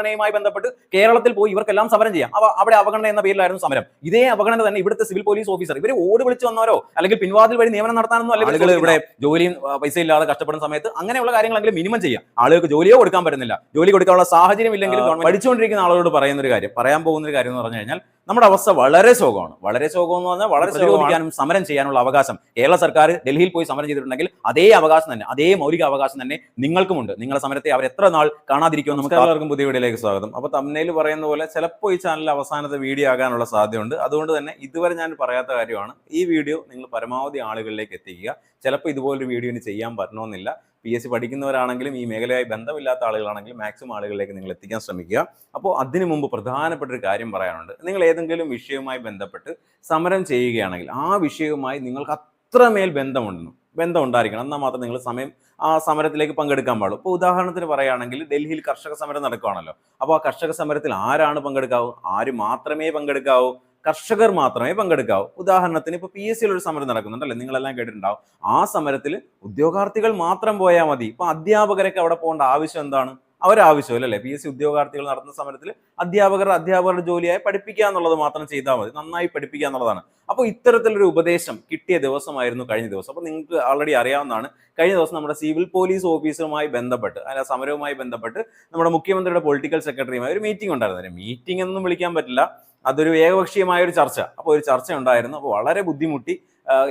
അവഗണനയുമായി ബന്ധപ്പെട്ട് കേരളത്തിൽ പോയി ഇവർക്കെല്ലാം സമരം ചെയ്യാം. അവ അവിടെ അവഗണന എന്ന പേരിലായിരുന്നു സമരം. ഇതേ അവഗണന തന്നെ ഇവിടുത്തെ സിവിൽ പോലീസ് ഓഫീസർ ഇവർ ഓട് വിളിച്ച് വന്നവരോ അല്ലെങ്കിൽ പിൻവാതിൽ വഴി നിയമനം നടത്താനൊന്നും അല്ലെങ്കിൽ ആളുകൾ ഇവിടെ ജോലിയും പൈസ ഇല്ലാതെ കഷ്ടപ്പെടുന്ന സമയത്ത് അങ്ങനെയുള്ള കാര്യങ്ങളെങ്കിലും മിനിമം ചെയ്യാം. ആളുകൾക്ക് ജോലിയോ കൊടുക്കാൻ പറ്റുന്നില്ല. ജോലി കൊടുക്കാനുള്ള സാഹചര്യം ഇല്ലെങ്കിലും പഠിച്ചുകൊണ്ടിരിക്കുന്ന ആളുകളോട് പറയുന്ന ഒരു കാര്യം പറയാൻ പോകുന്ന ഒരു കാര്യം എന്ന് പറഞ്ഞു കഴിഞ്ഞാൽ നമ്മുടെ അവസ്ഥ വളരെ ശോകമാണ്. വളരെ ശോകം എന്ന് പറഞ്ഞാൽ വളരെ സുഖിക്കാനും സമരം ചെയ്യാനുള്ള അവകാശം. കേരള സർക്കാർ ഡൽഹിയിൽ പോയി സമരം ചെയ്തിട്ടുണ്ടെങ്കിൽ അതേ അവകാശം തന്നെ അതേ മൗലിക അവകാശം തന്നെ നിങ്ങൾക്കുമുണ്ട്. നിങ്ങളുടെ സമരത്തെ അവർ എത്ര നാൾ കാണാതിരിക്കുമെന്ന് നമുക്ക് എല്ലാവർക്കും പുതിയ വീഡിയോയിലേക്ക് സ്വാഗതം. അപ്പോൾ തമ്മിൽ പറയുന്ന പോലെ ചിലപ്പോൾ ഈ ചാനൽ അവസാനത്തെ വീഡിയോ ആകാനുള്ള സാധ്യതയുണ്ട്. അതുകൊണ്ട് തന്നെ ഇതുവരെ ഞാൻ പറയാത്ത കാര്യമാണ് ഈ വീഡിയോ നിങ്ങൾ പരമാവധി ആളുകളിലേക്ക് എത്തിക്കുക. ചിലപ്പോൾ ഇതുപോലൊരു വീഡിയോ ഇനി ചെയ്യാൻ പറ്റണമെന്നില്ല. പി എസ് സി പഠിക്കുന്നവരാണെങ്കിലും ഈ മേഖലയായി ബന്ധമില്ലാത്ത ആളുകളാണെങ്കിലും മാക്സിമം ആളുകളിലേക്ക് നിങ്ങൾ എത്തിക്കാൻ ശ്രമിക്കുക. അപ്പോൾ അതിനു മുമ്പ് പ്രധാനപ്പെട്ട ഒരു കാര്യം പറയാനുണ്ട്. നിങ്ങൾ ഏതെങ്കിലും വിഷയവുമായി ബന്ധപ്പെട്ട് സമരം ചെയ്യുകയാണെങ്കിൽ ആ വിഷയവുമായി നിങ്ങൾക്ക് അത്രമേൽ ബന്ധമുണ്ടെന്നും ബന്ധം ഉണ്ടായിരിക്കണം എന്നാൽ മാത്രം നിങ്ങൾ സമയം ആ സമരത്തിലേക്ക് പങ്കെടുക്കാൻ പാടുള്ളൂ. ഇപ്പോൾ ഉദാഹരണത്തിന് പറയുകയാണെങ്കിൽ ഡൽഹിയിൽ കർഷക സമരം നടക്കുകയാണല്ലോ. അപ്പോൾ ആ കർഷക സമരത്തിൽ ആരാണ് പങ്കെടുക്കാവൂ? ആര് മാത്രമേ പങ്കെടുക്കാവൂ? കർഷകർ മാത്രമേ പങ്കെടുക്കാവൂ. ഉദാഹരണത്തിന് ഇപ്പോൾ പി എസ് സിയിൽ ഒരു സമരം നടക്കുന്നുണ്ടല്ലേ? നിങ്ങളെല്ലാം കേട്ടിട്ടുണ്ടാവും. ആ സമരത്തിൽ ഉദ്യോഗാർത്ഥികൾ മാത്രം പോയാൽ മതി. ഇപ്പൊ അധ്യാപകരൊക്കെ അവിടെ പോകേണ്ട ആവശ്യം എന്താണ്? അവരാവശ്യമില്ല അല്ലേ പി എസ് സി ഉദ്യോഗാർത്ഥികൾ നടത്തുന്ന സമരത്തിൽ അധ്യാപകർ അധ്യാപകരുടെ ജോലിയായി പഠിപ്പിക്കുക എന്നുള്ളത് മാത്രം ചെയ്താൽ മതി. നന്നായി പഠിപ്പിക്കുക എന്നുള്ളതാണ്. അപ്പോൾ ഇത്തരത്തിലൊരു ഉപദേശം കിട്ടിയ ദിവസമായിരുന്നു കഴിഞ്ഞ ദിവസം. അപ്പോൾ നിങ്ങൾക്ക് ആൾറെഡി അറിയാവുന്നതാണ്. കഴിഞ്ഞ ദിവസം നമ്മുടെ സിവിൽ പോലീസ് ഓഫീസറുമായി ബന്ധപ്പെട്ട് അല്ല സമരവുമായി ബന്ധപ്പെട്ട് നമ്മുടെ മുഖ്യമന്ത്രിയുടെ പൊളിറ്റിക്കൽ സെക്രട്ടറിയുമായി ഒരു മീറ്റിംഗ് ഉണ്ടായിരുന്നു. മീറ്റിംഗ് എന്നൊന്നും വിളിക്കാൻ പറ്റില്ല. അതൊരു ഏകപക്ഷീയമായ ഒരു ചർച്ച. അപ്പോൾ ഒരു ചർച്ച ഉണ്ടായിരുന്നു അപ്പോൾ വളരെ ബുദ്ധിമുട്ടി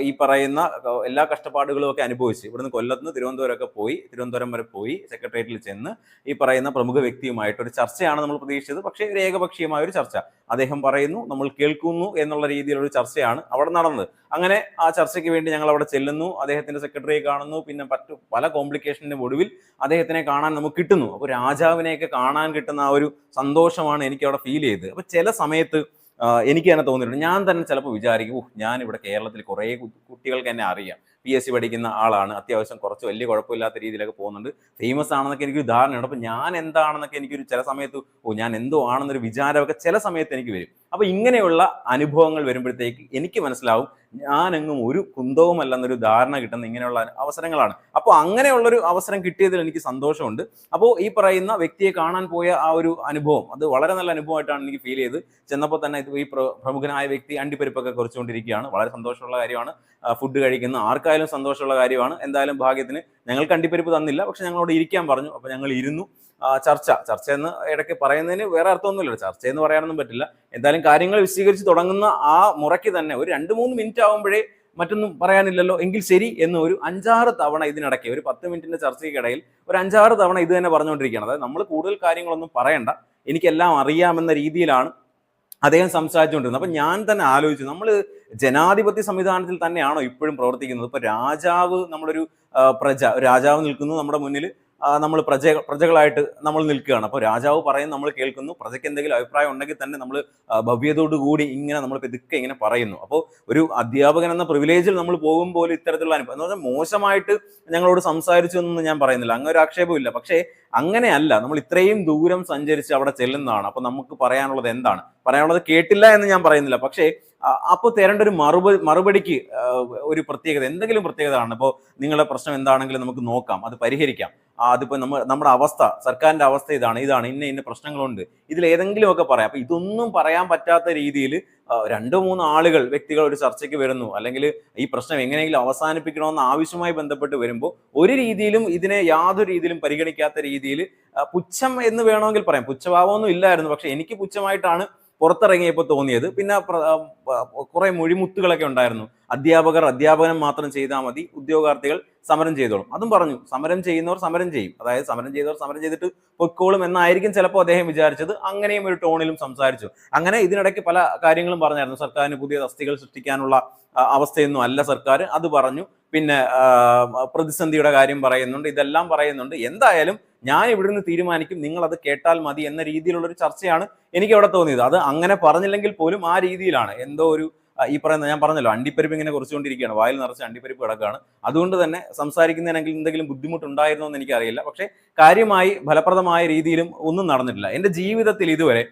ഈ പറയുന്ന എല്ലാ കഷ്ടപ്പാടുകളും ഒക്കെ അനുഭവിച്ച് ഇവിടുന്ന് കൊല്ലത്ത് നിന്ന് തിരുവനന്തപുരം ഒക്കെ പോയി തിരുവനന്തപുരം വരെ പോയി സെക്രട്ടേറിയറ്റിൽ ചെന്ന് ഈ പറയുന്ന പ്രമുഖ വ്യക്തിയുമായിട്ട് ഒരു ചർച്ചയാണ് നമ്മൾ പ്രതീക്ഷിച്ചത്. പക്ഷേ ഒരു ഏകപക്ഷീയമായ ഒരു ചർച്ച. അദ്ദേഹം പറയുന്നു നമ്മൾ കേൾക്കുന്നു എന്നുള്ള രീതിയിലൊരു ചർച്ചയാണ് അവിടെ നടന്നത്. അങ്ങനെ ആ ചർച്ചയ്ക്ക് വേണ്ടി ഞങ്ങൾ അവിടെ ചെല്ലുന്നു. അദ്ദേഹത്തിന്റെ സെക്രട്ടറിയെ കാണുന്നു. പിന്നെ മറ്റു പല കോംപ്ലിക്കേഷന്റെ ഒടുവിൽ അദ്ദേഹത്തിനെ കാണാൻ നമുക്ക് കിട്ടുന്നു. അപ്പോൾ രാജാവിനെയൊക്കെ കാണാൻ കിട്ടുന്ന ആ ഒരു സന്തോഷമാണ് എനിക്ക് അവിടെ ഫീൽ ചെയ്തത്. അപ്പോൾ ചില സമയത്ത് എനിക്ക് തന്നെ തോന്നിയിട്ടുണ്ട്. ഞാൻ തന്നെ ചിലപ്പോൾ വിചാരിക്കും ഓഹ് ഞാൻ ഇവിടെ കേരളത്തിൽ കുറേ കുട്ടികൾക്ക് എന്നെ അറിയാം. പി എസ് സി പഠിക്കുന്ന ആളാണ്. അത്യാവശ്യം കുറച്ച് വലിയ കുഴപ്പമില്ലാത്ത രീതിയിലൊക്കെ പോകുന്നുണ്ട്. ഫേമസ് ആണെന്നൊക്കെ എനിക്കൊരു ധാരണയുണ്ട്. അപ്പം ഞാൻ എന്താണെന്നൊക്കെ എനിക്കൊരു ചില സമയത്ത് ഓ ഞാൻ എന്തോ ആണെന്നൊരു വിചാരമൊക്കെ ചില സമയത്ത് എനിക്ക് വരും. അപ്പോൾ ഇങ്ങനെയുള്ള അനുഭവങ്ങൾ വരുമ്പോഴത്തേക്ക് എനിക്ക് മനസ്സിലാവും ഞാനെങ്ങും ഒരു കുന്തവുമല്ലെന്നൊരു ധാരണ കിട്ടുന്ന ഇങ്ങനെയുള്ള അവസരങ്ങളാണ്. അപ്പോൾ അങ്ങനെയുള്ളൊരു അവസരം കിട്ടിയതിൽ എനിക്ക് സന്തോഷമുണ്ട്. അപ്പോൾ ഈ പറയുന്ന വ്യക്തിയെ കാണാൻ പോയ ആ ഒരു അനുഭവം അത് വളരെ നല്ല അനുഭവമായിട്ടാണ് എനിക്ക് ഫീൽ ചെയ്ത്. ചെന്നപ്പോൾ തന്നെ ഈ പ്രമുഖനായ വ്യക്തി അണ്ടിപ്പരിപ്പൊക്കെ കുറിച്ചുകൊണ്ടിരിക്കുകയാണ്. വളരെ സന്തോഷമുള്ള കാര്യമാണ്. ഫുഡ് കഴിക്കുന്ന ആർക്കായാലും സന്തോഷമുള്ള കാര്യമാണ്. എന്തായാലും ഭാഗ്യത്തിന് ഞങ്ങൾക്ക് അണ്ടിപ്പരിപ്പ് തന്നില്ല. പക്ഷെ ഞങ്ങളോട് ഇരിക്കാൻ പറഞ്ഞു. അപ്പോൾ ഞങ്ങൾ ഇരുന്നു. ചർച്ച ചർച്ച. എന്ന് ഇടയ്ക്ക് പറയുന്നതിന് വേറെ അർത്ഥമൊന്നുമില്ല. ചർച്ച എന്ന് പറയാനൊന്നും പറ്റില്ല. എന്തായാലും കാര്യങ്ങൾ വിശദീകരിച്ച് തുടങ്ങുന്ന ആ മുറയ്ക്ക് തന്നെ ഒരു രണ്ട് മൂന്ന് മിനിറ്റ് ആകുമ്പോഴേ മറ്റൊന്നും പറയാനില്ലല്ലോ. എങ്കിൽ ശരി എന്ന് ഒരു അഞ്ചാറ് തവണ ഇതിനിടയ്ക്ക് ഒരു പത്ത് മിനിറ്റിന്റെ ചർച്ചയ്ക്കിടയിൽ ഒരു അഞ്ചാറ് തവണ ഇത് തന്നെ പറഞ്ഞുകൊണ്ടിരിക്കുകയാണ്. അതായത് നമ്മൾ കൂടുതൽ കാര്യങ്ങളൊന്നും പറയണ്ട. എനിക്കെല്ലാം അറിയാമെന്ന രീതിയിലാണ് അദ്ദേഹം സംസാരിച്ചുകൊണ്ടിരുന്നത്. അപ്പൊ ഞാൻ തന്നെ ആലോചിച്ചു നമ്മൾ ജനാധിപത്യ സംവിധാനത്തിൽ തന്നെയാണോ ഇപ്പോഴും പ്രവർത്തിക്കുന്നത്? ഇപ്പൊ രാജാവ് നമ്മളൊരു പ്രജ രാജാവ് നിൽക്കുന്നു നമ്മുടെ മുന്നിൽ നമ്മൾ പ്രജ പ്രജകളായിട്ട് നമ്മൾ നിൽക്കുകയാണ്. അപ്പോൾ രാജാവ് പറയും നമ്മൾ കേൾക്കുന്നു. പ്രജയ്ക്ക് എന്തെങ്കിലും അഭിപ്രായം ഉണ്ടെങ്കിൽ തന്നെ നമ്മൾ ഭവ്യതോടുകൂടി ഇങ്ങനെ നമ്മൾ ഇതൊക്കെ ഇങ്ങനെ പറയുന്നു. അപ്പോൾ ഒരു അധ്യാപകൻ എന്ന പ്രിവിലേജിൽ നമ്മൾ പോകുമ്പോൾ ഇത്തരത്തിലുള്ള അനുഭവം. എന്ന് പറഞ്ഞാൽ മോശമായിട്ട് ഞങ്ങളോട് സംസാരിച്ചു എന്നൊന്നും ഞാൻ പറയുന്നില്ല. അങ്ങനെ ഒരു ആക്ഷേപമില്ല പക്ഷേ അങ്ങനെയല്ല. നമ്മൾ ഇത്രയും ദൂരം സഞ്ചരിച്ച് അവിടെ ചെല്ലുന്നതാണ്. അപ്പോൾ നമുക്ക് പറയാനുള്ളത് എന്താണ്? പറയാനുള്ളത് കേട്ടില്ല എന്ന് ഞാൻ പറയുന്നില്ല. പക്ഷേ അപ്പോൾ തരേണ്ട ഒരു മറുപടി മറുപടിക്ക് ഒരു പ്രത്യേകത എന്തെങ്കിലും പ്രത്യേകത ആണ്. ഇപ്പോൾ നിങ്ങളുടെ പ്രശ്നം എന്താണെങ്കിലും നമുക്ക് നോക്കാം അത് പരിഹരിക്കാം. അതിപ്പോൾ നമ്മൾ നമ്മ നമ്മുടെ അവസ്ഥ സർക്കാരിന്റെ അവസ്ഥ ഇതാണ് ഇതാണ് ഇന്ന ഇന്ന പ്രശ്നങ്ങളുണ്ട്. ഇതിൽ ഏതെങ്കിലും ഒക്കെ പറയാം. അപ്പോൾ ഇതൊന്നും പറയാൻ പറ്റാത്ത രീതിയിൽ രണ്ടോ മൂന്ന് ആളുകൾ വ്യക്തികൾ ഒരു ചർച്ചയ്ക്ക് വരുന്നു. അല്ലെങ്കിൽ ഈ പ്രശ്നം എങ്ങനെയെങ്കിലും അവസാനിപ്പിക്കണമെന്ന് ആവശ്യമായി ബന്ധപ്പെട്ട് വരുമ്പോൾ ഒരു രീതിയിലും ഇതിനെ യാതൊരു രീതിയിലും പരിഗണിക്കാത്ത രീതിയിൽ പുച്ഛം എന്ന് വേണമെങ്കിൽ പറയാം. പുച്ഛഭാവമൊന്നും ഇല്ലായിരുന്നു. പക്ഷെ എനിക്ക് പുച്ഛമായിട്ടാണ് പുറത്തിറങ്ങിയപ്പോൾ തോന്നിയത്. പിന്നെ കുറേ മൊഴിമുത്തുകളൊക്കെ ഉണ്ടായിരുന്നു. അധ്യാപകർ അധ്യാപനം മാത്രം ചെയ്താൽ മതി ഉദ്യോഗാർത്ഥികൾ സമരം ചെയ്തോളും. അതും പറഞ്ഞു സമരം ചെയ്യുന്നവർ സമരം ചെയ്യും. അതായത് സമരം ചെയ്തവർ സമരം ചെയ്തിട്ട് പൊയ്ക്കോളും എന്നായിരിക്കും ചിലപ്പോൾ അദ്ദേഹം വിചാരിച്ചത്. അങ്ങനെയും ഒരു ടോണിലും സംസാരിച്ചു. അങ്ങനെ ഇതിനിടയ്ക്ക് പല കാര്യങ്ങളും പറഞ്ഞായിരുന്നു. സർക്കാരിന് പുതിയ തസ്തികൾ സൃഷ്ടിക്കാനുള്ള അവസ്ഥയൊന്നും അല്ല സർക്കാർ. അത് പറഞ്ഞു. പിന്നെ പ്രതിസന്ധിയുടെ കാര്യം പറയുന്നുണ്ട്. ഇതെല്ലാം പറയുന്നുണ്ട്. എന്തായാലും ഞാൻ ഇവിടുന്ന് തീരുമാനിക്കും. നിങ്ങൾ അത് കേട്ടാൽ മതി എന്ന രീതിയിലുള്ളൊരു ചർച്ചയാണ് എനിക്ക് അവിടെ തോന്നിയത്. അത് അങ്ങനെ പറഞ്ഞില്ലെങ്കിൽ പോലും ആ രീതിയിലാണ്. എന്തോ ഒരു ഈ പറയുന്ന ഞാൻ പറഞ്ഞല്ലോ അണ്ടിപ്പരിപ്പ് ഇങ്ങനെ കുറച്ചുകൊണ്ടിരിക്കുകയാണ്. വായിൽ നിറച്ച് അണ്ടിപ്പരിപ്പ് കിടക്കുകയാണ്. അതുകൊണ്ട് തന്നെ സംസാരിക്കുന്നതിനെങ്കിൽ എന്തെങ്കിലും ബുദ്ധിമുട്ടുണ്ടായിരുന്നോ എന്ന് എനിക്കറിയില്ല. പക്ഷേ കാര്യമായി ഫലപ്രദമായ രീതിയിലും ഒന്നും നടന്നിട്ടില്ല. എന്റെ ജീവിതത്തിൽ ഇതുവരെ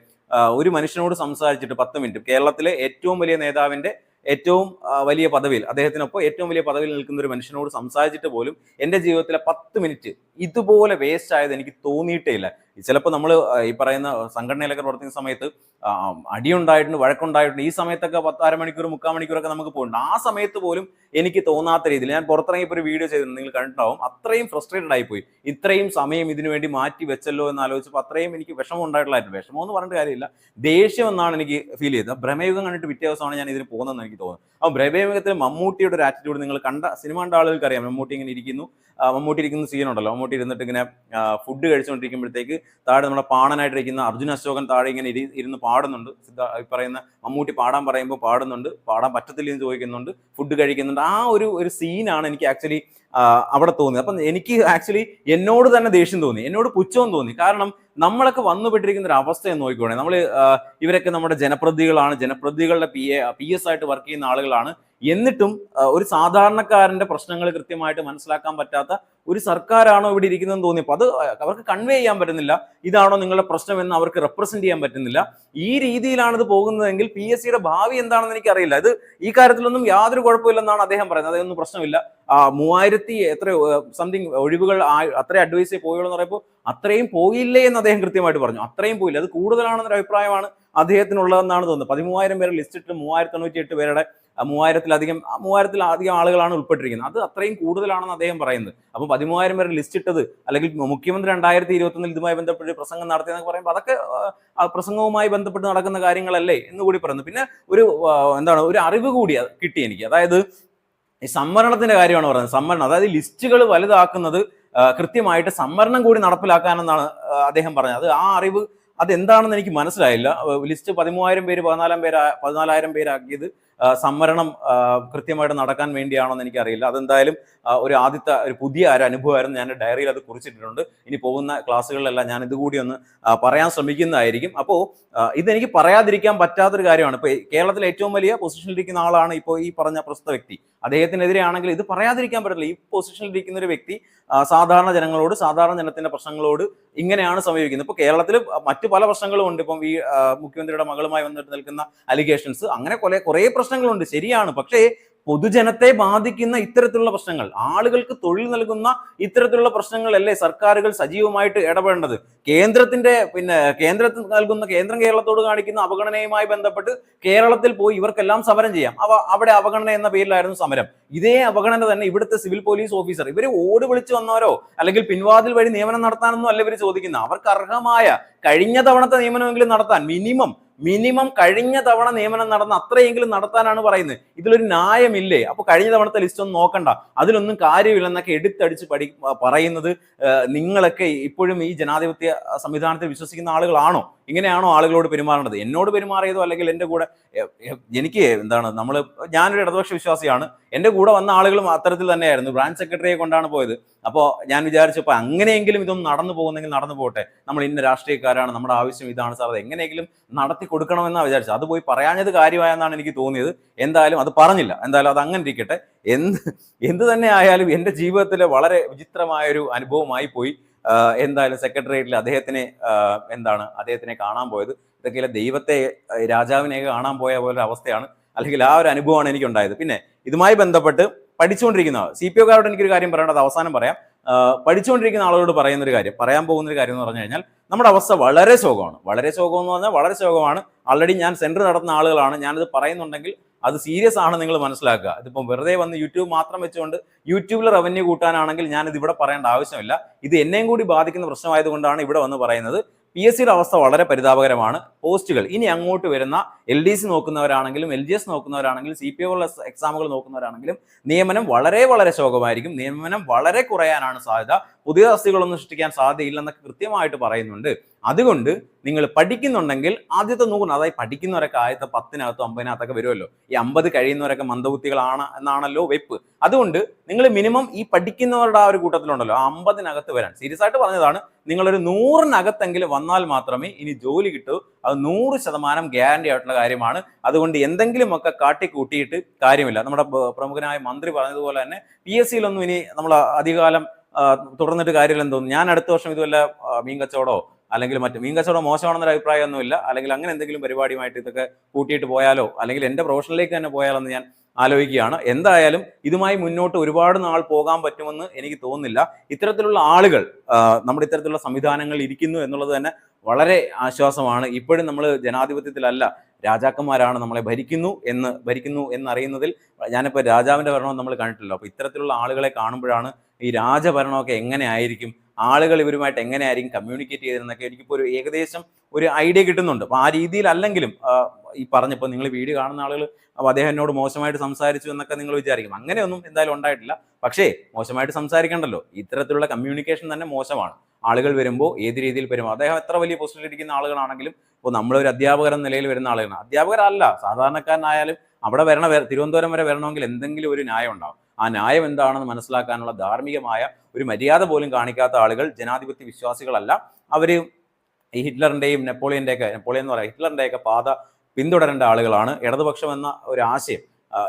ഒരു മനുഷ്യനോട് സംസാരിച്ചിട്ട് പത്ത് മിനിറ്റ് കേരളത്തിലെ ഏറ്റവും വലിയ നേതാവിന്റെ ഏറ്റവും വലിയ പദവിയിൽ അദ്ദേഹത്തിനൊപ്പം ഏറ്റവും വലിയ പദവിയിൽ നിൽക്കുന്ന ഒരു മനുഷ്യനോട് സംസാരിച്ചിട്ട് പോലും എന്റെ ജീവിതത്തിലെ പത്ത് മിനിറ്റ് ഇതുപോലെ വേസ്റ്റ് ആയത് എനിക്ക് തോന്നിയിട്ടേ ഇല്ല. ചിലപ്പോൾ നമ്മൾ ഈ പറയുന്ന സംഘടനയിലൊക്കെ പ്രവർത്തിക്കുന്ന സമയത്ത് അടിയുണ്ടായിട്ടുണ്ട് വഴക്കുണ്ടായിട്ടുണ്ട് ഈ സമയത്തൊക്കെ പത്ത് അരമണിക്കൂർ മുക്കാൽ മണിക്കൂറൊക്കെ നമുക്ക് പോകുന്നുണ്ട് ആ സമയത്ത് പോലും എനിക്ക് തോന്നാത്ത രീതിയിൽ ഞാൻ പുറത്തിറങ്ങിയപ്പോൾ ഒരു വീഡിയോ ചെയ്തിട്ടുണ്ട് നിങ്ങൾ കണ്ടിട്ടുണ്ടാവും അത്രയും ഫ്രസ്ട്രേറ്റഡ് ആയിപ്പോയി. ഇത്രയും സമയം ഇതിനു വേണ്ടി മാറ്റി വെച്ചല്ലോ എന്ന് ആലോചിച്ചപ്പോൾ അത്രയും എനിക്ക് വിഷമം ഉണ്ടായിട്ടുള്ളായിരുന്നു വിഷമം എന്ന് പറഞ്ഞിട്ട് കാര്യമില്ല. ദേഷ്യം എന്നാണ് എനിക്ക് ഫീൽ ചെയ്തത്. ഭ്രമയുഗം കണ്ടിട്ട് പിറ്റേ ദിവസമാണ് ഞാൻ ഇതിന് പോകുന്നതെന്ന് എനിക്ക് തോന്നുന്നത്. അപ്പോൾ ഭ്രമയുഗത്തിൽ മമ്മൂട്ടിയുടെ ഒരു ആറ്റിറ്റ്യൂഡ് നിങ്ങൾ കണ്ട സിനിമ കണ്ട ആളുകൾക്ക് അറിയാം മമ്മൂട്ടി ഇങ്ങനെ ഇരിക്കുന്നു. മമ്മൂട്ടി ഇരിക്കുന്ന സീനുണ്ടല്ലോ മമ്മൂട്ടി ഇരുന്നിട്ട് ഇങ്ങനെ ഫുഡ് കഴിച്ചുകൊണ്ടിരിക്കുമ്പോഴത്തേക്ക് താഴെ നമ്മുടെ പാടനായിട്ടിരിക്കുന്ന അർജുന അശോകൻ താഴെ ഇങ്ങനെ ഇരി ഇരുന്ന് പാടുന്നുണ്ട്. ഈ പറയുന്ന മമ്മൂട്ടി പാടാൻ പറയുമ്പോൾ പാടുന്നുണ്ട്. പാടാൻ പറ്റത്തില്ല എന്ന് ചോദിക്കുന്നുണ്ട്. ഫുഡ് കഴിക്കുന്നുണ്ട്. ആ ഒരു ഒരു സീനാണ് എനിക്ക് ആക്ച്വലി അവിടെ തോന്നിയത്. അപ്പം എനിക്ക് ആക്ച്വലി എന്നോട് തന്നെ ദേഷ്യം തോന്നി. എന്നോട് പുച്ഛവും തോന്നി. കാരണം നമ്മളൊക്കെ വന്നുപെട്ടിരിക്കുന്ന ഒരു അവസ്ഥ എന്ന് നോക്കിക്കോണേ. നമ്മൾ ഇവരൊക്കെ നമ്മുടെ ജനപ്രതിനിധികളാണ്. ജനപ്രതിനിധികളുടെ പി എ പി എസ് ആയിട്ട് വർക്ക് ചെയ്യുന്ന ആളുകളാണ്. എന്നിട്ടും ഒരു സാധാരണക്കാരന്റെ പ്രശ്നങ്ങൾ കൃത്യമായിട്ട് മനസ്സിലാക്കാൻ പറ്റാത്ത ഒരു സർക്കാരാണോ ഇവിടെ ഇരിക്കുന്നതെന്ന് തോന്നിയപ്പോൾ അത് അവർക്ക് കൺവേ ചെയ്യാൻ പറ്റുന്നില്ല. ഇതാണോ നിങ്ങളുടെ പ്രശ്നം എന്ന് അവർക്ക് റെപ്രസെന്റ് ചെയ്യാൻ പറ്റുന്നില്ല. ഈ രീതിയിലാണ് പോകുന്നതെങ്കിൽ പി എസ് സിയുടെ ഭാവി എന്താണെന്ന് എനിക്കറിയില്ല. ഇത് ഈ കാര്യത്തിലൊന്നും യാതൊരു കുഴപ്പമില്ലെന്നാണ് അദ്ദേഹം പറയുന്നത്. അതൊന്നും പ്രശ്നമില്ല. മൂവായിരത്തി എത്ര സംതിങ് ഒഴിവുകൾ അത്രയും അഡ്വൈസ് പോയുള്ളൂ എന്ന് പറയുമ്പോൾ അത്രയും പോയില്ലേ എന്ന് അദ്ദേഹം കൃത്യമായിട്ട് പറഞ്ഞു. അത്രയും പോയില്ല. അത് കൂടുതലാണെന്നൊരു അഭിപ്രായമാണ് അദ്ദേഹത്തിനുള്ളതെന്നാണ് തോന്നുന്നത്. പതിമൂവായിരം പേരെ ലിസ്റ്റ് ഇട്ട് മൂവായിരത്തി തൊണ്ണൂറ്റി എട്ട് പേരുടെ മൂവായിരത്തിലധികം മൂവായിരത്തിലധികം ആളുകളാണ് ഉൾപ്പെട്ടിരിക്കുന്നത്. അത് അത്രയും കൂടുതലാണെന്ന് അദ്ദേഹം പറയുന്നത്. അപ്പോൾ പതിമൂവായിരം പേരെ ലിസ്റ്റ് ഇട്ടത് അല്ലെങ്കിൽ മുഖ്യമന്ത്രി രണ്ടായിരത്തി ഇരുപത്തൊന്നിൽ ഇതുമായി ബന്ധപ്പെട്ട് പ്രസംഗം നടത്തിയെന്നൊക്കെ പറയുമ്പോൾ അതൊക്കെ പ്രസംഗവുമായി ബന്ധപ്പെട്ട് നടക്കുന്ന കാര്യങ്ങളല്ലേ എന്ന് കൂടി പറയുന്നു. പിന്നെ ഒരു എന്താണ് ഒരു അറിവ് കൂടി കിട്ടി എനിക്ക്. അതായത് ഈ സംവരണത്തിന്റെ കാര്യമാണ് പറയുന്നത്. സംവരണം അതായത് ലിസ്റ്റുകൾ വലുതാക്കുന്നത് കൃത്യമായിട്ട് സംവരണം കൂടി നടപ്പിലാക്കാനെന്നാണ് അദ്ദേഹം പറഞ്ഞത്. അത് ആ അറിവ് അതെന്താണെന്ന് എനിക്ക് മനസ്സിലായില്ല. ലിസ്റ്റ് പതിമൂവായിരം പേര് പതിനാലാം പേര് പതിനാലായിരം പേരാക്കിയത് സംവരണം കൃത്യമായിട്ട് നടക്കാൻ വേണ്ടിയാണോ എന്ന് എനിക്കറിയില്ല. അതെന്തായാലും ഒരു ആദ്യത്തെ ഒരു പുതിയ ഒരു അനുഭവമായിരുന്നു. ഞാൻ ഡയറിയിൽ അത് കുറിച്ചിട്ടുണ്ട് ഇനി പോകുന്ന ക്ലാസ്സുകളിലെല്ലാം ഞാൻ ഇതുകൂടി ഒന്ന് പറയാൻ ശ്രമിക്കുന്നതായിരിക്കും. അപ്പോൾ ഇതെനിക്ക് പറയാതിരിക്കാൻ പറ്റാത്തൊരു കാര്യമാണ്. ഇപ്പോൾ കേരളത്തിലെ ഏറ്റവും വലിയ പൊസിഷനിലിരിക്കുന്ന ആളാണ് ഇപ്പോൾ ഈ പറഞ്ഞ പ്രസ്തുത വ്യക്തി. അദ്ദേഹത്തിനെതിരെയാണെങ്കിൽ ഇത് പറയാതിരിക്കാൻ പറ്റില്ല ഈ പൊസിഷനിലിരിക്കുന്ന ഒരു വ്യക്തി സാധാരണ ജനങ്ങളോട് സാധാരണ ജനത്തിന്റെ പ്രശ്നങ്ങളോട് ഇങ്ങനെയാണ് സമീപിക്കുന്നത്. ഇപ്പോൾ കേരളത്തിൽ മറ്റു പല പ്രശ്നങ്ങളും ഉണ്ട്. ഇപ്പം ഈ മുഖ്യമന്ത്രിയുടെ മകളുമായി വന്നിട്ട് നിൽക്കുന്ന അലിഗേഷൻസ് അങ്ങനെ കുറെ കുറേ പ്രശ്നങ്ങളുണ്ട്. ശരിയാണ്. പക്ഷേ പൊതുജനത്തെ ബാധിക്കുന്ന ഇത്തരത്തിലുള്ള പ്രശ്നങ്ങൾ ആളുകൾക്ക് തൊഴിൽ നൽകുന്ന ഇത്തരത്തിലുള്ള പ്രശ്നങ്ങളല്ലേ സർക്കാരുകൾ സജീവമായിട്ട് ഇടപെടേണ്ടത്? കേന്ദ്രത്തിന്റെ പിന്നെ കേന്ദ്രത്തിൽ നൽകുന്ന കേന്ദ്രം കേരളത്തോട് കാണിക്കുന്ന അവഗണനയുമായി ബന്ധപ്പെട്ട് കേരളത്തിൽ പോയി ഇവർക്കെല്ലാം സമരം ചെയ്യാം. അവ അവിടെ അവഗണന എന്ന പേരിലായിരുന്നു സമരം. ഇതേ അവഗണന തന്നെ ഇവിടുത്തെ സിവിൽ പോലീസ് ഓഫീസർ ഇവർ ഓട് വിളിച്ചു വന്നവരോ അല്ലെങ്കിൽ പിൻവാതിൽ വഴി നിയമനം നടത്താനൊന്നും അല്ല ഇവർ ചോദിക്കുന്നത്. അവർക്ക് അർഹമായ കഴിഞ്ഞ തവണത്തെ നിയമനമെങ്കിലും നടത്താൻ മിനിമം മിനിമം കഴിഞ്ഞ തവണ നിയമനം നടന്ന അത്രയെങ്കിലും നടത്താനാണ് പറയുന്നത്. ഇതിലൊരു ന്യായമില്ലേ? അപ്പൊ കഴിഞ്ഞ തവണത്തെ ലിസ്റ്റ് ഒന്നും നോക്കണ്ട. അതിലൊന്നും കാര്യമില്ലെന്നൊക്കെ എടുത്തടിച്ച് പഠി പറയുന്നത് നിങ്ങളൊക്കെ ഇപ്പോഴും ഈ ജനാധിപത്യ സംവിധാനത്തിൽ വിശ്വസിക്കുന്ന ആളുകളാണോ? ഇങ്ങനെയാണോ ആളുകളോട് പെരുമാറേണ്ടത്? എന്നോട് പെരുമാറിയതോ അല്ലെങ്കിൽ എന്റെ കൂടെ എനിക്ക് എന്താണ് നമ്മൾ ഞാനൊരു ഇടതുപക്ഷ വിശ്വാസിയാണ്. എന്റെ കൂടെ വന്ന ആളുകളും അത്തരത്തിൽ തന്നെയായിരുന്നു. ബ്രാഞ്ച് സെക്രട്ടറിയെ കൊണ്ടാണ് പോയത്. അപ്പോൾ ഞാൻ വിചാരിച്ചപ്പോൾ അങ്ങനെയെങ്കിലും ഇതൊന്നും നടന്നു പോകുന്നെങ്കിൽ നടന്നു പോകട്ടെ നമ്മൾ ഇന്ന രാഷ്ട്രീയക്കാരാണ്. നമ്മുടെ ആവശ്യം ഇതാണ് സാർ. അത് എങ്ങനെയെങ്കിലും നടത്തി കൊടുക്കണമെന്നാണ് വിചാരിച്ചത്. അത് പോയി പറയാഞ്ഞത് കാര്യമായെന്നാണ് എനിക്ക് തോന്നിയത്. എന്തായാലും അത് പറഞ്ഞില്ല. എന്തായാലും അത് അങ്ങനെ ഇരിക്കട്ടെ. എന്ത് എന്ത് തന്നെ ആയാലും എന്റെ ജീവിതത്തിലെ വളരെ വിചിത്രമായൊരു അനുഭവമായി പോയി. എന്തായാലും സെക്രട്ടേറിയറ്റിൽ അദ്ദേഹത്തിനെ എന്താണ് അദ്ദേഹത്തിനെ കാണാൻ പോയത്. ഇതൊക്കെയല്ല ദൈവത്തെ രാജാവിനെ കാണാൻ പോയ പോലെ അവസ്ഥയാണ്. അല്ലെങ്കിൽ ആ ഒരു അനുഭവമാണ് എനിക്ക് ഉണ്ടായത് പിന്നെ ഇതുമായി ബന്ധപ്പെട്ട് പഠിച്ചുകൊണ്ടിരിക്കുന്ന സി പി ഒക്കാരോട് എനിക്കൊരു കാര്യം പറയേണ്ടത് അവസാനം പറയാം. പഠിച്ചുകൊണ്ടിരിക്കുന്ന ആളുകളോട് പറയുന്ന ഒരു കാര്യം പറയാൻ പോകുന്ന ഒരു കാര്യം എന്ന് പറഞ്ഞു കഴിഞ്ഞാൽ നമ്മുടെ അവസ്ഥ വളരെ ശോകമാണ്. വളരെ ശോകം എന്ന് പറഞ്ഞാൽ വളരെ ശോകമാണ്. ആൾറെഡി ഞാൻ സെന്റർ നടത്തുന്ന ആളുകളാണ്. ഞാനിത് പറയുന്നുണ്ടെങ്കിൽ അത് സീരിയസ് ആണ് നിങ്ങൾ മനസ്സിലാക്കുക. ഇതിപ്പം വെറുതെ വന്ന് യൂട്യൂബ് മാത്രം വെച്ചുകൊണ്ട് യൂട്യൂബിൽ റവന്യൂ കൂട്ടാനാണെങ്കിൽ ഞാനിത് ഇവിടെ പറയേണ്ട ആവശ്യമില്ല. ഇത് എന്നെയും കൂടി ബാധിക്കുന്ന പ്രശ്നമായതുകൊണ്ടാണ് ഇവിടെ വന്ന് പറയുന്നത്. പി എസ് സിയുടെ അവസ്ഥ വളരെ പരിതാപകരമാണ്. പോസ്റ്റുകൾ. ഇനി അങ്ങോട്ട് വരുന്ന എൽ ഡി സി നോക്കുന്നവരാണെങ്കിലും എൽ ജി എസ് നോക്കുന്നവരാണെങ്കിലും സി പി ഒ എക്സാമുകൾ നോക്കുന്നവരാണെങ്കിലും നിയമനം വളരെ വളരെ ശോകമായിരിക്കും. നിയമനം വളരെ കുറയാനാണ് സാധ്യത. പുതിയ തസ്തികളൊന്നും സൃഷ്ടിക്കാൻ സാധ്യതയില്ലെന്നൊക്കെ കൃത്യമായിട്ട് പറയുന്നുണ്ട്. അതുകൊണ്ട് നിങ്ങൾ പഠിക്കുന്നുണ്ടെങ്കിൽ ആദ്യത്തെ നൂറ് അതായത് പഠിക്കുന്നവരൊക്കെ ആദ്യത്തെ പത്തിനകത്തും അമ്പതിനകത്തൊക്കെ വരുമല്ലോ. ഈ അമ്പത് കഴിയുന്നവരൊക്കെ മന്ദബുദ്ധികളാണ് എന്നാണല്ലോ വെപ്പ്. അതുകൊണ്ട് നിങ്ങൾ മിനിമം ഈ പഠിക്കുന്നവരുടെ ആ ഒരു കൂട്ടത്തിലുണ്ടല്ലോ ആ അമ്പതിനകത്ത് വരാൻ. സീരിയസ് ആയിട്ട് പറഞ്ഞതാണ് നിങ്ങളൊരു നൂറിനകത്തെങ്കിലും വന്നാൽ മാത്രമേ ഇനി ജോലി കിട്ടൂ. അത് നൂറ് ശതമാനം ഗ്യാരണ്ടി ആയിട്ടുള്ള കാര്യമാണ്. അതുകൊണ്ട് എന്തെങ്കിലുമൊക്കെ കാട്ടിക്കൂട്ടിയിട്ട് കാര്യമില്ല. നമ്മുടെ പ്രമുഖനായ മന്ത്രി പറഞ്ഞതുപോലെ തന്നെ പി എസ് സിയിലൊന്നും ഇനി നമ്മൾ അധികകാലം തുടർന്നിട്ട് കാര്യമില്ലെന്ന് തോന്നുന്നു. ഞാൻ അടുത്ത വർഷം ഇതുവല്ല മീൻ കച്ചവടമോ അല്ലെങ്കിൽ മറ്റു മീൻ കച്ചവടം മോശമാണെന്നൊരു അഭിപ്രായമൊന്നുമില്ല. അല്ലെങ്കിൽ അങ്ങനെ എന്തെങ്കിലും പരിപാടിയുമായിട്ട് ഇതൊക്കെ കൂട്ടിയിട്ട് പോയാലോ അല്ലെങ്കിൽ എന്റെ പ്രൊഫഷനിലേക്ക് തന്നെ പോയാലോ എന്ന് ഞാൻ ആലോചിക്കുകയാണ്. എന്തായാലും ഇതുമായി മുന്നോട്ട് ഒരുപാട് നാൾ പോകാൻ പറ്റുമെന്ന് എനിക്ക് തോന്നുന്നില്ല. ഇത്തരത്തിലുള്ള ആളുകൾ നമ്മുടെ ഇത്തരത്തിലുള്ള സംവിധാനങ്ങൾ ഇരിക്കുന്നു എന്നുള്ളത് തന്നെ വളരെ ആശ്വാസമാണ്. ഇപ്പോഴും നമ്മൾ ജനാധിപത്യത്തിലല്ല രാജാക്കന്മാരാണ് നമ്മളെ ഭരിക്കുന്നു എന്ന് ഭരിക്കുന്നു എന്നറിയുന്നതിൽ ഞാനിപ്പോൾ രാജാവിന്റെ ഭരണം നമ്മൾ കണ്ടിട്ടില്ല അപ്പോൾ ഇത്തരത്തിലുള്ള ആളുകളെ കാണുമ്പോഴാണ് ഈ രാജഭരണമൊക്കെ എങ്ങനെ ആയിരിക്കും ആളുകൾ ഇവരുമായിട്ട് എങ്ങനെയായിരിക്കും കമ്മ്യൂണിക്കേറ്റ് ചെയ്തിരുന്നൊക്കെ എനിക്കിപ്പോൾ ഒരു ഏകദേശം ഒരു ഐഡിയ കിട്ടുന്നുണ്ട്. അപ്പോൾ ആ രീതിയിലല്ലെങ്കിലും ഈ പറഞ്ഞപ്പോൾ നിങ്ങൾ വീഡിയോ കാണുന്ന ആളുകൾ അപ്പോൾ അദ്ദേഹം എന്നോട് മോശമായിട്ട് സംസാരിച്ചു എന്നൊക്കെ നിങ്ങൾ വിചാരിക്കും. അങ്ങനെയൊന്നും എന്തായാലും ഉണ്ടായിട്ടില്ല. പക്ഷേ മോശമായിട്ട് സംസാരിക്കണ്ടല്ലോ. ഇത്തരത്തിലുള്ള കമ്മ്യൂണിക്കേഷൻ തന്നെ മോശമാണ്. ആളുകൾ വരുമ്പോൾ ഏത് രീതിയിൽ പെരുമാറും. അദ്ദേഹം എത്ര വലിയ പൊസിഷനിൽ ഇരിക്കുന്ന ആളുകളാണെങ്കിലും ഇപ്പോൾ നമ്മളൊരു അധ്യാപകർ എന്ന നിലയിൽ വരുന്ന ആളുകളാണ്. അധ്യാപകരല്ല സാധാരണക്കാരനായാലും അവിടെ വരണ വര- തിരുവനന്തപുരം വരെ വരണമെങ്കിൽ എന്തെങ്കിലും ഒരു ന്യായം ഉണ്ടാവും. ആ ന്യായം എന്താണെന്ന് മനസ്സിലാക്കാനുള്ള ധാർമ്മികമായ ഒരു മര്യാദ പോലും കാണിക്കാത്ത ആളുകൾ ജനാധിപത്യ വിശ്വാസികളല്ല. അവർ ഈ ഹിറ്റ്ലറിന്റെയും നെപ്പോളിയന്റെയൊക്കെ നെപ്പോളിയൻ എന്ന് പറയാം ഹിറ്റ്ലറിന്റെയൊക്കെ പാത പിന്തുടരേണ്ട ആളുകളാണ്. ഇടതുപക്ഷം എന്ന ഒരു ആശയം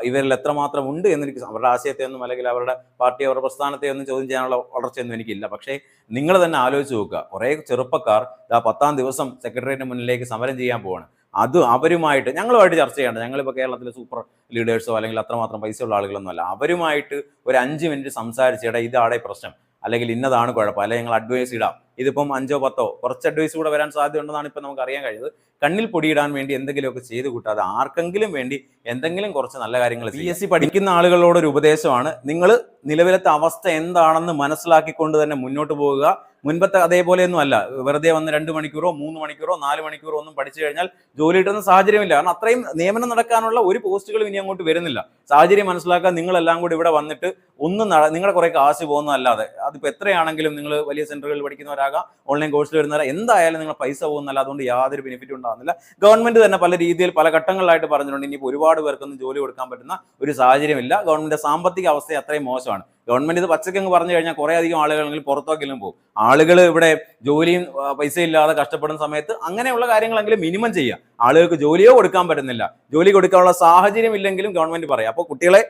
ഇവരിൽ എത്രമാത്രം ഉണ്ട് എന്നെനിക്ക് അവരുടെ ആശയത്തെ ഒന്നും അല്ലെങ്കിൽ അവരുടെ പാർട്ടി അവരുടെ പ്രസ്ഥാനത്തെ ഒന്നും ചോദ്യം ചെയ്യാനുള്ള വളർച്ചയൊന്നും എനിക്കില്ല. പക്ഷേ നിങ്ങൾ തന്നെ ആലോചിച്ച് നോക്കുക. കുറേ ചെറുപ്പക്കാർ ഇതാ പത്താം ദിവസം സെക്രട്ടേറിയറ്റിന് മുന്നിലേക്ക് സമരം ചെയ്യാൻ പോവാണ്. അത് അവരുമായിട്ട് ഞങ്ങളുമായിട്ട് ചർച്ച ചെയ്യേണ്ട ഞങ്ങളിപ്പോൾ കേരളത്തിലെ സൂപ്പർ ലീഡേഴ്സോ അല്ലെങ്കിൽ അത്രമാത്രം പൈസയുള്ള ആളുകളൊന്നും അല്ല. അവരുമായിട്ട് ഒരു അഞ്ച് മിനിറ്റ് സംസാരിച്ചിട ഇതാടെ പ്രശ്നം. അല്ലെങ്കിൽ ഇന്നതാണ് കുഴപ്പം. അല്ലെങ്കിൽ ഞങ്ങൾ അഡ്വൈസ് ഇടാം. ഇതിപ്പം അഞ്ചോ പത്തോ? കുറച്ച് അഡ്വൈസ് കൂടെ വരാൻ സാധ്യതയുണ്ടെന്നാണ് ഇപ്പം നമുക്ക് അറിയാൻ കഴിയുന്നത് കണ്ണിൽ പൊടിയിടാൻ വേണ്ടി എന്തെങ്കിലുമൊക്കെ ചെയ്ത് കൂട്ടാതെ ആർക്കെങ്കിലും വേണ്ടി എന്തെങ്കിലും കുറച്ച് നല്ല കാര്യങ്ങൾ പി എസ് സി പഠിക്കുന്ന ആളുകളോടൊരു ഉപദേശമാണ്. നിങ്ങൾ നിലവിലത്തെ അവസ്ഥ എന്താണെന്ന് മനസ്സിലാക്കിക്കൊണ്ട് തന്നെ മുന്നോട്ട് പോവുക മുൻപത്തെ അതേപോലെയൊന്നും അല്ല. വെറുതെ വന്ന് രണ്ട് മണിക്കൂറോ മൂന്ന് മണിക്കൂറോ നാല് മണിക്കൂറോ ഒന്നും പഠിച്ചു കഴിഞ്ഞാൽ ജോലി കിട്ടുന്ന സാഹചര്യമില്ല. കാരണം അത്രയും നിയമനം നടക്കാനുള്ള ഒരു പോസ്റ്റുകളും ഇനി അങ്ങോട്ട് വരുന്നില്ല. സാഹചര്യം മനസ്സിലാക്കാൻ നിങ്ങളെല്ലാം കൂടി ഇവിടെ വന്നിട്ട് ഒന്നും നിങ്ങളുടെ കുറേ കാശ് പോകുന്നതല്ലാതെ. അതിപ്പോൾ എത്രയാണെങ്കിലും നിങ്ങൾ വലിയ സെന്ററുകളിൽ പഠിക്കുന്നവരാകാം ഓൺലൈൻ കോഴ്സിൽ വരുന്നവരാ എന്തായാലും നിങ്ങൾ പൈസ പോകുന്നല്ല അതുകൊണ്ട് യാതൊരു ബെനിഫിറ്റും ഉണ്ടാകുന്നില്ല. ഗവൺമെന്റ് തന്നെ പല രീതിയിൽ പല ഘട്ടങ്ങളിലായിട്ട് പറഞ്ഞിട്ടുണ്ട്. ഇനിയിപ്പോൾ ഒരുപാട് പേർക്കൊന്നും ജോലി കൊടുക്കാൻ പറ്റുന്ന ഒരു സാഹചര്യമില്ല. ഗവൺമെന്റ് സാമ്പത്തിക അവസ്ഥ അത്രയും മോശമാണ്. ഗവൺമെന്റ് ഇത് പച്ചക്കങ്ങ് പറഞ്ഞു കഴിഞ്ഞാൽ കുറേ അധികം ആളുകളെങ്കിലും പുറത്തോക്കെങ്കിലും പോകും. ആളുകൾ ഇവിടെ ജോലിയും പൈസ ഇല്ലാതെ കഷ്ടപ്പെടുന്ന സമയത്ത് അങ്ങനെയുള്ള കാര്യങ്ങളെങ്കിലും മിനിമം ചെയ്യുക. ആളുകൾക്ക് ജോലിയോ കൊടുക്കാൻ പറ്റുന്നില്ല. ജോലി കൊടുക്കാനുള്ള സാഹചര്യം ഇല്ലെങ്കിലും ഗവൺമെന്റ് പറയാം. അപ്പോൾ കുട്ടികളെ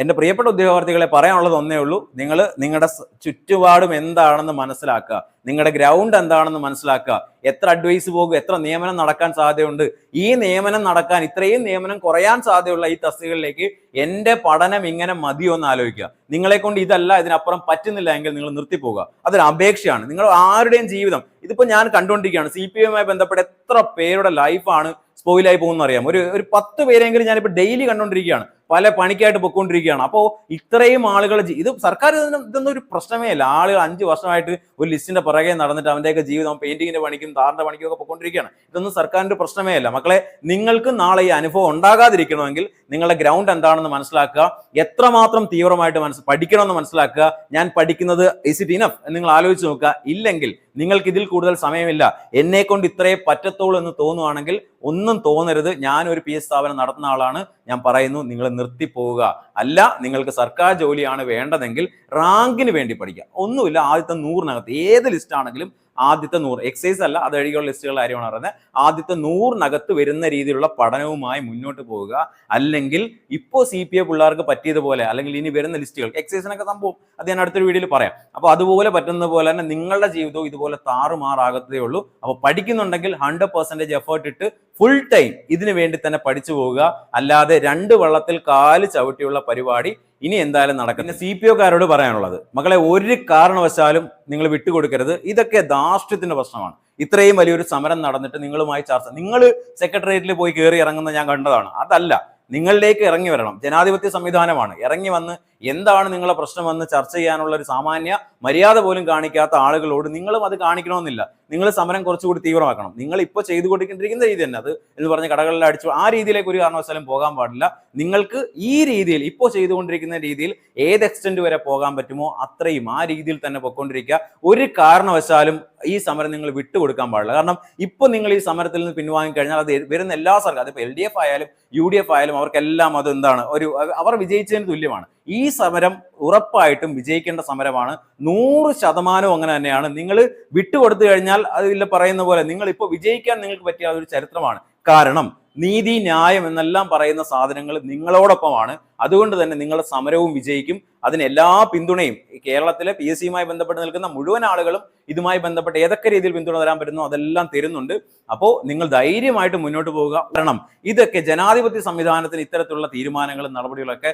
എന്റെ പ്രിയപ്പെട്ട ഉദ്യോഗാർത്ഥികളെ പറയാനുള്ളത് ഒന്നേ ഉള്ളൂ. നിങ്ങൾ നിങ്ങളുടെ ചുറ്റുപാടും എന്താണെന്ന് മനസ്സിലാക്കുക. നിങ്ങളുടെ ഗ്രൗണ്ട് എന്താണെന്ന് മനസ്സിലാക്കുക. എത്ര അഡ്വൈസ് പോകും എത്ര നിയമനം നടക്കാൻ സാധ്യതയുണ്ട്. ഈ നിയമനം നടക്കാൻ ഇത്രയും നിയമനം കുറയാൻ സാധ്യതയുള്ള ഈ തസ്തികളിലേക്ക് എന്റെ പഠനം ഇങ്ങനെ മതിയോ എന്ന് ആലോചിക്കുക. നിങ്ങളെ കൊണ്ട് ഇതല്ല ഇതിനപ്പുറം പറ്റുന്നില്ല എങ്കിൽ നിങ്ങൾ നിർത്തിപ്പോകുക അതൊരു അപേക്ഷയാണ്. നിങ്ങൾ ആരുടെയും ജീവിതം ഇതിപ്പോൾ ഞാൻ കണ്ടുകൊണ്ടിരിക്കുകയാണ് സി പി എമ്മുമായി ബന്ധപ്പെട്ട എത്ര പേരുടെ ലൈഫാണ് സ്പോയിലായി പോകുന്ന അറിയാം ഒരു ഒരു പത്ത് പേരെങ്കിലും ഞാനിപ്പോൾ ഡെയിലി കണ്ടുകൊണ്ടിരിക്കുകയാണ്. പല പണിക്കായിട്ട് പൊയ്ക്കൊണ്ടിരിക്കുകയാണ് അപ്പോൾ ഇത്രയും ആളുകൾ ഇത് സർക്കാർ ഇതിന് ഇതൊന്നും ഒരു പ്രശ്നമേ അല്ല. ആളുകൾ അഞ്ച് വർഷമായിട്ട് ഒരു ലിസ്റ്റിന്റെ പുറകെ നടന്നിട്ട് അവന്റെയൊക്കെ ജീവിതം പെയിന്റിങ്ങിന്റെ പണിക്കും താറിന്റെ പണിക്കും ഒക്കെ പൊയ്ക്കൊണ്ടിരിക്കുകയാണ് ഇതൊന്നും സർക്കാരിന്റെ പ്രശ്നമേ അല്ല. മക്കളെ നിങ്ങൾക്ക് നാളെ ഈ അനുഭവം ഉണ്ടാകാതിരിക്കണമെങ്കിൽ നിങ്ങളുടെ ഗ്രൗണ്ട് എന്താണെന്ന് മനസ്സിലാക്കുക. എത്രമാത്രം തീവ്രമായിട്ട് മനസ്സ് പഠിക്കണമെന്ന് മനസ്സിലാക്കുക. ഞാൻ പഠിക്കുന്നത് ഇസ് ഇറ്റ് ഇനഫ് നിങ്ങൾ ആലോചിച്ച് നോക്കുക. ഇല്ലെങ്കിൽ നിങ്ങൾക്ക് ഇതിൽ കൂടുതൽ സമയമില്ല. എന്നെ കൊണ്ട് ഇത്രയേ പറ്റത്തുള്ളൂ എന്ന് തോന്നുവാണെങ്കിൽ ഒന്നും തോന്നരുത്. ഞാൻ ഒരു പി എസ് സ്ഥാപനം നടത്തുന്ന ആളാണ്. ഞാൻ പറയുന്നു നിങ്ങൾ നിർത്തിപ്പോവുക. അല്ല നിങ്ങൾക്ക് സർക്കാർ ജോലിയാണ് വേണ്ടതെങ്കിൽ റാങ്കിന് വേണ്ടി പഠിക്കുക. ഒന്നുമില്ല ആദ്യത്തെ നൂറിനകത്ത് ഏത് ലിസ്റ്റ് ആണെങ്കിലും ആദ്യത്തെ നൂറ്. എക്സൈസ് അല്ല അത് ഒഴികെയുള്ള ലിസ്റ്റുകൾ കാര്യമാണ് പറയുന്നത്. ആദ്യത്തെ നൂറിനകത്ത് വരുന്ന രീതിയിലുള്ള പഠനവുമായി മുന്നോട്ട് പോവുക. അല്ലെങ്കിൽ ഇപ്പോൾ സി പി എ പിള്ളേർക്ക് പറ്റിയതുപോലെ അല്ലെങ്കിൽ ഇനി വരുന്ന ലിസ്റ്റുകൾ എക്സൈസിനൊക്കെ സംഭവം. അത് ഞാൻ അടുത്തൊരു വീഡിയോയിൽ പറയാം. അപ്പോൾ അതുപോലെ പറ്റുന്ന പോലെ തന്നെ നിങ്ങളുടെ ജീവിതവും ഇതുപോലെ താറുമാറാകത്തേ ഉള്ളൂ. അപ്പോൾ പഠിക്കുന്നുണ്ടെങ്കിൽ ഹൺഡ്രഡ് പെർസെന്റേജ് എഫേർട്ട് ഇട്ട് ഫുൾ ടൈം ഇതിനു വേണ്ടി തന്നെ പഠിച്ചു പോവുക. അല്ലാതെ രണ്ട് വള്ളത്തിൽ കാൽ ചവിട്ടിയുള്ള പരിപാടി ഇനി എന്തായാലും നടക്കും പിന്നെ സി പി ഒക്കാരോട് പറയാനുള്ളത് മകളെ ഒരു കാരണവശാലും നിങ്ങൾ വിട്ടുകൊടുക്കരുത്. ഇതൊക്കെ ധാർഷ്ട്യത്തിന്റെ പ്രശ്നമാണ്. ഇത്രയും വലിയൊരു സമരം നടന്നിട്ട് നിങ്ങളുമായി ചർച്ച. നിങ്ങൾ സെക്രട്ടേറിയറ്റിൽ പോയി കയറി ഇറങ്ങുന്ന ഞാൻ കണ്ടതാണ്. അതല്ല നിങ്ങളിലേക്ക് ഇറങ്ങി വരണം. ജനാധിപത്യ സംവിധാനമാണ്. ഇറങ്ങി വന്ന് എന്താണ് നിങ്ങളെ പ്രശ്നമെന്ന് ചർച്ച ചെയ്യാനുള്ള ഒരു സാമാന്യ മര്യാദ പോലും കാണിക്കാത്ത ആളുകളോട് നിങ്ങളും അത് കാണിക്കണമെന്നില്ല. നിങ്ങൾ സമരം കുറച്ചുകൂടി തീവ്രമാക്കണം. നിങ്ങൾ ഇപ്പോൾ ചെയ്തുകൊണ്ടിരിക്കുന്ന രീതി തന്നെ അത് എന്ന് പറഞ്ഞ കടകളിൽ അടിച്ചു ആ രീതിയിലേക്ക് ഒരു കാരണവശാലും പോകാൻ പാടില്ല. നിങ്ങൾക്ക് ഈ രീതിയിൽ ഇപ്പോൾ ചെയ്തുകൊണ്ടിരിക്കുന്ന രീതിയിൽ ഏത് എക്സ്റ്റെന്റ് വരെ പോകാൻ പറ്റുമോ അത്രയും ആ രീതിയിൽ തന്നെ പൊയ്ക്കൊണ്ടിരിക്കുക. ഒരു കാരണവശാലും ഈ സമരം നിങ്ങൾ വിട്ടുകൊടുക്കാൻ പാടില്ല. കാരണം ഇപ്പോൾ നിങ്ങൾ ഈ സമരത്തിൽ നിന്ന് പിൻവാങ്ങി കഴിഞ്ഞാൽ അത് വരുന്ന എല്ലാ സർക്കാർ അതിപ്പോൾ എൽ ഡി എഫ് ആയാലും യു ഡി എഫ് ആയാലും അവർക്കെല്ലാം അത് എന്താണ്? ഒരു അവർ വിജയിച്ചതിന് തുല്യമാണ്. ഈ സമരം ഉറപ്പായിട്ടും വിജയിക്കേണ്ട സമരമാണ്. നൂറ് ശതമാനവും അങ്ങനെ തന്നെയാണ്. നിങ്ങൾ വിട്ടുകൊടുത്തു കഴിഞ്ഞാൽ അതിൽ പറയുന്ന പോലെ നിങ്ങൾ ഇപ്പോൾ വിജയിക്കാൻ നിങ്ങൾക്ക് പറ്റിയ ഒരു ചരിത്രമാണ്. കാരണം നീതി ന്യായം എന്നെല്ലാം പറയുന്ന സാധനങ്ങൾ നിങ്ങളോടൊപ്പമാണ്. അതുകൊണ്ട് തന്നെ നിങ്ങളുടെ സമരവും വിജയിക്കും. അതിന് എല്ലാ പിന്തുണയും കേരളത്തിലെ പി എസ് സിയുമായി ബന്ധപ്പെട്ട് നിൽക്കുന്ന മുഴുവൻ ആളുകളും ഇതുമായി ബന്ധപ്പെട്ട് ഏതൊക്കെ രീതിയിൽ പിന്തുണ തരാൻ പറ്റുന്നോ അതെല്ലാം തരുന്നുണ്ട്. അപ്പോൾ നിങ്ങൾ ധൈര്യമായിട്ട് മുന്നോട്ട് പോവുക കാരണം ഇതൊക്കെ ജനാധിപത്യ സംവിധാനത്തിന് ഇത്തരത്തിലുള്ള തീരുമാനങ്ങളും നടപടികളൊക്കെ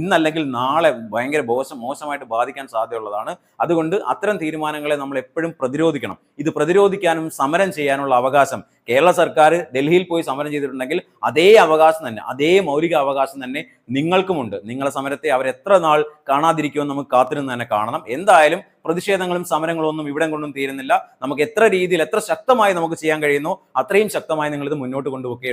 ഇന്നല്ലെങ്കിൽ നാളെ ഭയങ്കര മോശം മോശമായിട്ട് ബാധിക്കാൻ സാധ്യതയുള്ളതാണ്. അതുകൊണ്ട് അത്തരം തീരുമാനങ്ങളെ നമ്മൾ എപ്പോഴും പ്രതിരോധിക്കണം. ഇത് പ്രതിരോധിക്കാനും സമരം ചെയ്യാനുള്ള അവകാശം കേരള സർക്കാർ ഡൽഹിയിൽ പോയി സമരം ചെയ്തിട്ടുണ്ടെങ്കിൽ അതേ അവകാശം തന്നെ അതേ മൗലിക അവകാശം തന്നെ നിങ്ങൾക്കുമുണ്ട്. നിങ്ങളെ സമരത്തെ അവർ എത്ര നാൾ കാണാതിരിക്കുമെന്ന് നമുക്ക് കാത്തിരുന്ന് തന്നെ കാണണം. എന്തായാലും പ്രതിഷേധങ്ങളും സമരങ്ങളും ഒന്നും ഇവിടെ കൊണ്ടും തീരുന്നില്ല. നമുക്ക് എത്ര രീതിയിൽ എത്ര ശക്തമായി നമുക്ക് ചെയ്യാൻ കഴിയുന്നു അത്രയും ശക്തമായി നിങ്ങളിത് മുന്നോട്ട് കൊണ്ടുപോവുകയും